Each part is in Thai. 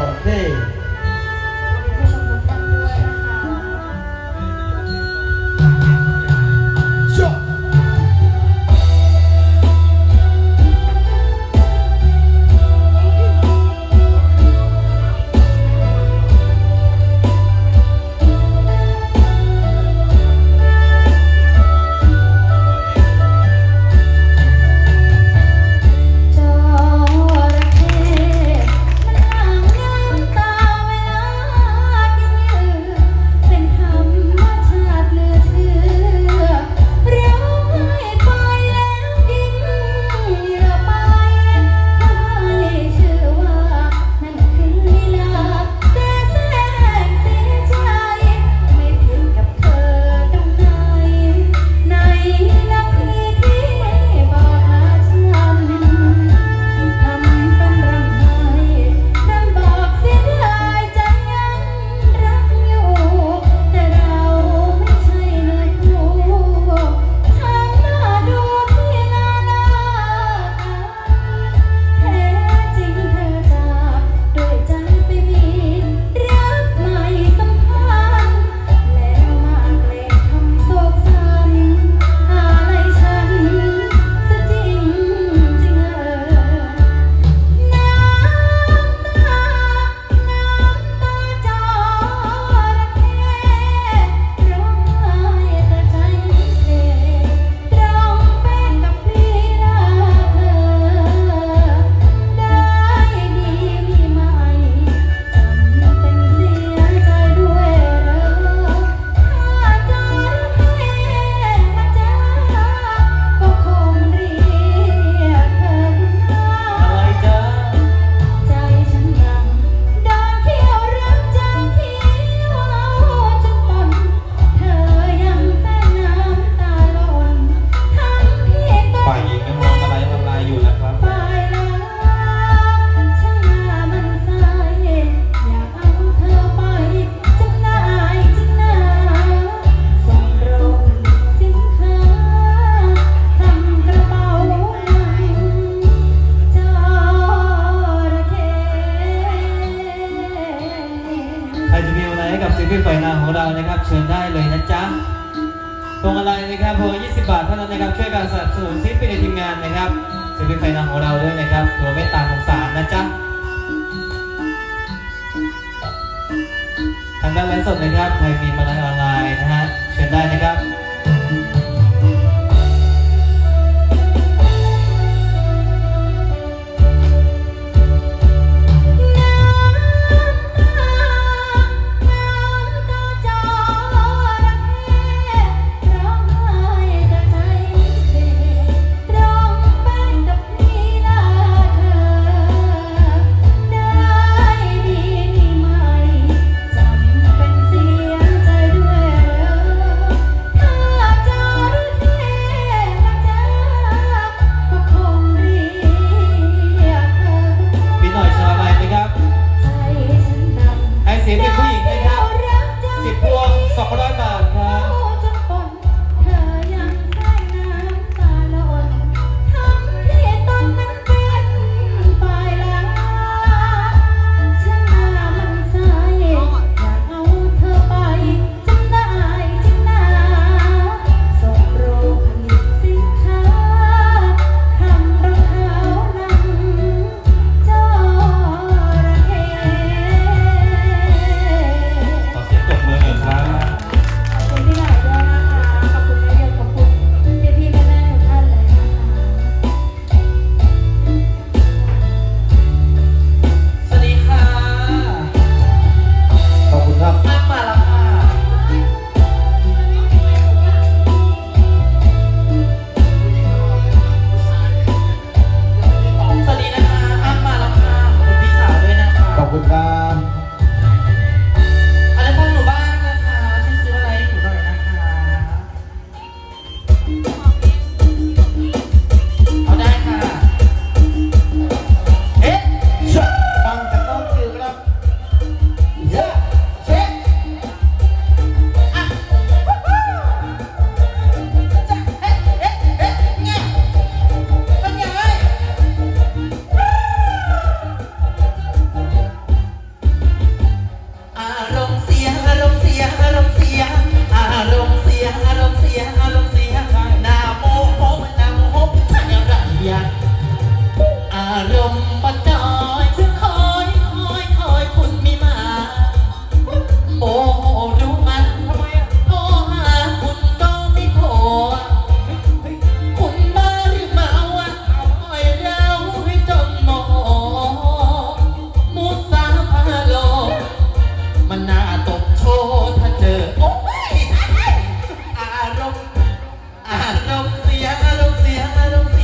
all day. ปินปล่อยนาของเรานะครับ เชิญได้เลยนะจ๊ะพวงอะไรนะครับพวง20 บาทเท่านั้นนะครับช่วยการสนับสนุนที่เปในทีมงานนะครับศิลปินปล่อยนาของเราด้วยนะครับตัวเมตตาของสารนะจ๊ะทางด้านไลฟ์สดนะครับใครมีมาไลน์ออนไลน์นะฮะเชิญได้นะครับ 200 บาทครับ อารมณ์เสียอารมณ์เสียอารมณ์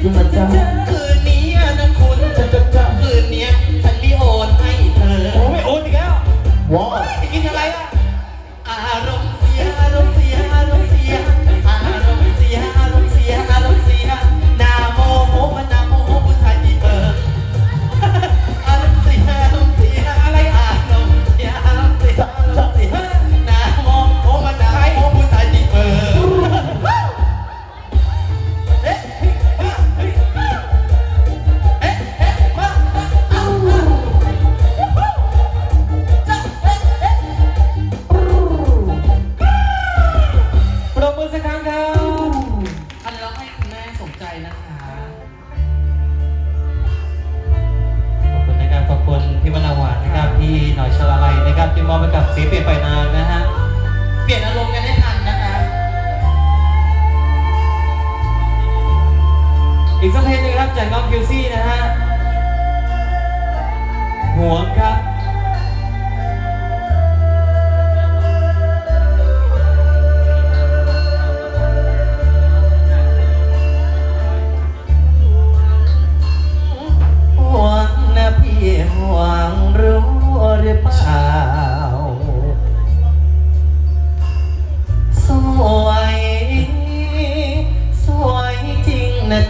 Yung mata. นึงครับจากน้องคิวซี่นะฮะห่วงครับห่วงนะพี่ห่วงรู้หรือเปล่า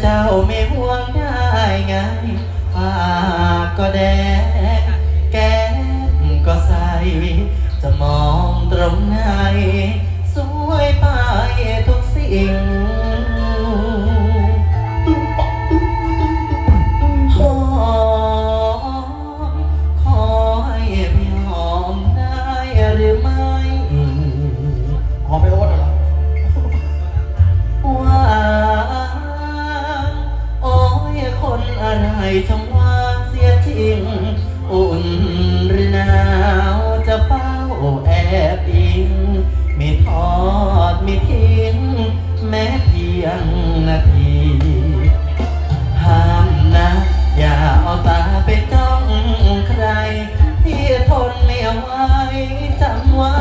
เจ้าไม่ห่วงได้ไง ไรช่างว่าเสียจริงอุ่นหรือหนาวจะเฝ้าแอบอิงไม่ทอดไม่ทิ้ง แม้เพียงนาทีห้ามนะ อย่าเอาตาไปจ้องใคร ที่ทนไม่ไหวจำไว้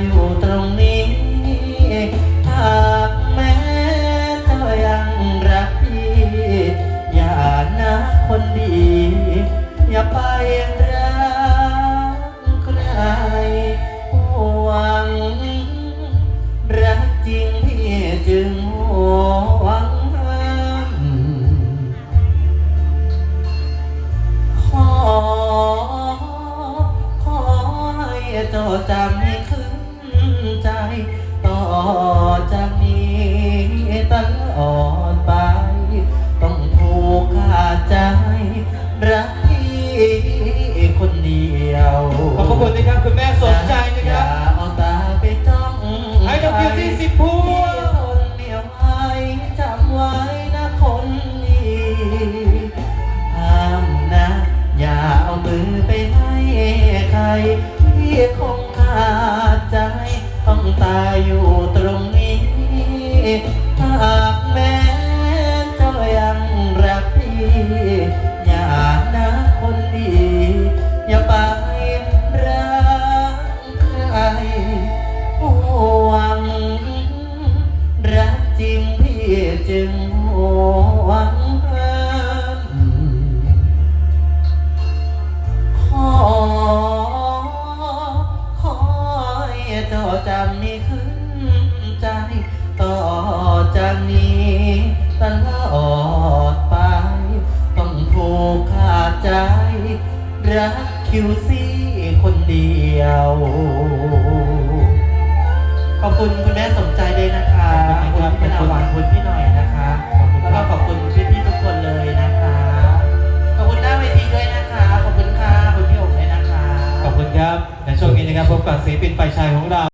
อยู่ตรงนี้หากแม้เจ้ายังรักพี่อย่านะคนดี อย่าไปรักใครหวัง รักจริงพี่จึงหวังขอ ขอให้เจ้าจำายต่อจากนี้ตลอดไป ต้องถูกขาดใจ รักพี่คนเดียว ขอบพระคุณนะครับ คุณแม่สนใจ ตายอยู่ตรงนี้ ให้เจ้าจำม่ขึ้นใจ ต่อจากนี้ตลอดไป ต้องถูกขาดใจ รักคิวซี่คนเดียว ขอบคุณคุณแม่สมใจด้วยนะคะขอบคุณพี่นาหวานคุณพี่หน่อยนะคะขอบคุณแล้วก็ขอบคุณพี่พี่ๆทุกคนเลยนะคะ ขอบคุณหน้าเวทีด้วยนะคะ ขอบคุณค่ะคุณพี่โอ๋ด้วยนะคะ ขอบคุณครับ นะครับพบกับศิลปินฝ่ายชายของเรา